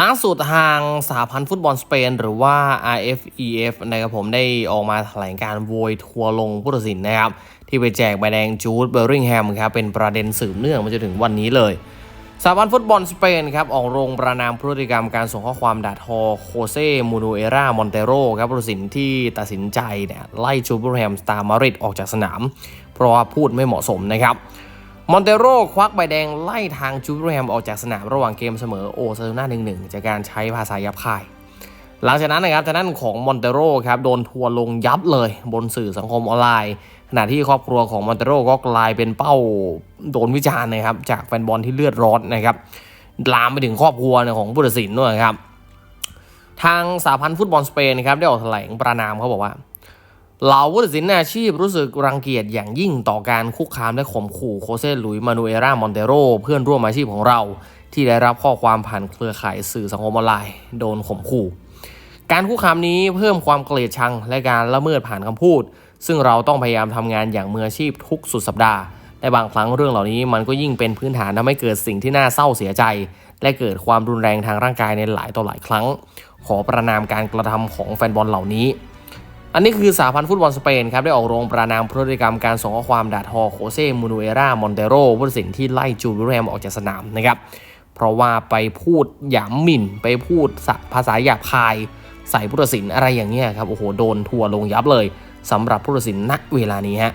ล่าสุดทางสหพันธ์ฟุตบอลสเปน หรือว่า RFEF นะครับผมได้ออกมาแถลงการโวยทัวร์ลงผู้ตัดสินนะครับ ที่ไปแจกใบแดงจูดเบอร์ริงแฮมครับเป็นประเด็นสืบเนื่องมาจนถึงวันนี้เลยสหพันธ์ฟุตบอลสเปนครับออกโรงประนามพฤติกรรมการส่งข้อความด่าทอโคเซมูนูเอรามอนเตโรครับผู้ตัดสินที่ตัดสินใจเนี่ยไล่จูดเบอร์ริงแฮมสตาร์มาริดออกจากสนาม เพราะว่าพูดไม่เหมาะสมนะครับ มอนเตโรควักใบแดงไล่ทางจูเบรมออกจากสนามระหว่างเกมเสมอโอซาโซนาหนึ่งหนึ่งจากการใช้ภาษายับคาย หลังจากนั้นนะครับทางด้านของมอนเตโรครับโดนทัวร์ลงยับเลยบนสื่อสังคมออนไลน์ ขณะที่ครอบครัวของมอนเตโรก็กลายเป็นเป้าโดนวิจารณ์นะครับจากแฟนบอลที่เลือดร้อนนะครับลามไปถึงครอบครัวของผู้ตัดสินด้วยครับทางสาพันธ์ฟุตบอลสเปนนะครับได้ออกแถลงประนามเขาบอกว่า เหล่าผู้ตัดสินอาชีพรู้สึกรังเกียจอย่างยิ่งต่อการคุกคามและข่มขู่โคเซลุยมานูเอรามอนเตโร เพื่อนร่วมอาชีพของเรา ที่ได้รับข้อความผ่านเครือข่ายสื่อสังคมออนไลน์โดนข่มขู่การคุกคามนี้เพิ่มความเกลียดชังและการละเมิดผ่านคำพูด ซึ่งเราต้องพยายามทำงานอย่างมืออาชีพทุกสุดสัปดาห์แต่บางครั้งเรื่องเหล่านี้มันก็ยิ่งเป็นพื้นฐานทำให้เกิดสิ่งที่น่าเศร้าเสียใจ และเกิดความรุนแรงทางร่างกายในหลายต่อหลายครั้ง ขอประนามการกระทำของแฟนบอลเหล่านี้ อันนี้คือสาพันธ์ฟุตบอลสเปนครับ ได้ออกโรงประนามพฤติกรรมการส่งข้อความด่าทอโคเซมูนูเอรามอนเตโรผู้ตัดสินที่ไล่จูบิแรมออกจากสนามนะครับ เพราะว่าไปพูดหยามหมิ่น ไปพูดภาษาหยาบคาย ใส่ผู้ตัดสินอะไรอย่างเงี้ยครับ โอ้โห โดนทัวร์ลงยับเลยสำหรับผู้ตัดสินณเวลานี้ฮะ